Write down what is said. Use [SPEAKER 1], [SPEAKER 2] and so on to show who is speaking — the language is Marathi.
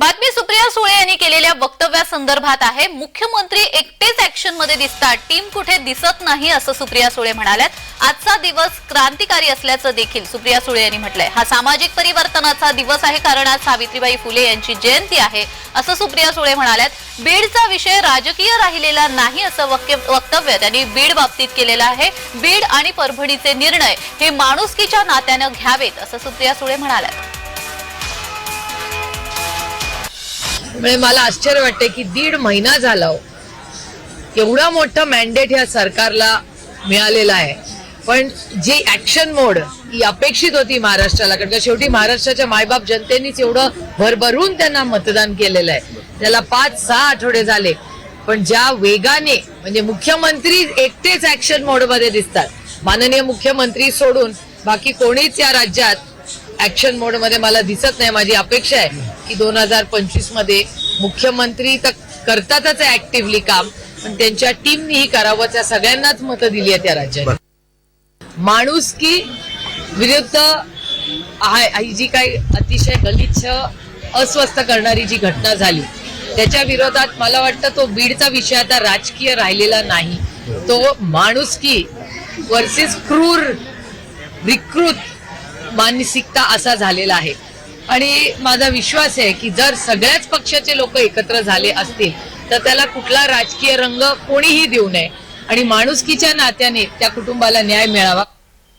[SPEAKER 1] बातमी सुप्रिया सुळे यांनी केलेल्या वक्तव्यासंदर्भात आहे. मुख्यमंत्री एकटेच ऍक्शनमध्ये दिसतात. टीम कुठे दिसत नाही असं सुप्रिया सुळे म्हणाल्यात. आजचा दिवस क्रांतिकारी असल्याचं देखील सुप्रिया सुळे यांनी म्हटलंय. हा सामाजिक परिवर्तनाचा दिवस आहे कारण आज सावित्रीबाई फुले यांची जयंती आहे असं सुप्रिया सुळे म्हणाल्यात. बीडचा विषय राजकीय राहिलेला नाही असं वक्य- वक्तव्य त्यांनी बीड बाबतीत केलेलं आहे. बीड आणि परभणीचे निर्णय हे माणुसकीच्या नात्यानं घ्यावेत असं सुप्रिया सुळे म्हणाल्यात.
[SPEAKER 2] म्हणजे मला आश्चर्य वाटते की दीड महिना झाला हो. एवढा मोठा मॅन्डेट ह्या सरकारला मिळालेला आहे. पण जी ऍक्शन मोड ही अपेक्षित होती महाराष्ट्राला कारण का शेवटी महाराष्ट्राच्या मायबाप जनतेनेच एवढं भरभरून त्यांना मतदान केलेलं आहे. त्याला पाच सहा आठवडे झाले. पण ज्या वेगाने म्हणजे मुख्यमंत्री एकटेच ऍक्शन मोडमध्ये दिसतात. माननीय मुख्यमंत्री सोडून बाकी कोणीच या राज्यात ऍक्शन मोडमध्ये मला दिसत नाही माझी अपेक्षा आहे. की दोन हजार पंचवीसमध्ये मुख्यमंत्री तर करतातच ऍक्टिव्हली काम पण त्यांच्या टीमनीही करावं त्या सगळ्यांनाच मतं दिली आहेत त्या राज्यात माणुसकी विरुद्ध हा- ही जी काही अतिशय गलिच्छ अस्वस्थ करणारी जी घटना झाली त्याच्या विरोधात मला वाटतं तो बीडचा विषय आता राजकीय राहिलेला नाही. तो माणुसकी वर्सेस क्रूर विकृत मानसिकता असा झालेला आहे. आणि माझा विश्वास आहे की जर सगळ्याच पक्षाचे लोक एकत्र झाले असतील तर त्याला कुठला राजकीय रंग कोणीही देऊ नये. आणि माणुसकीच्या नात्याने त्या कुटुंबाला न्याय मिळावा.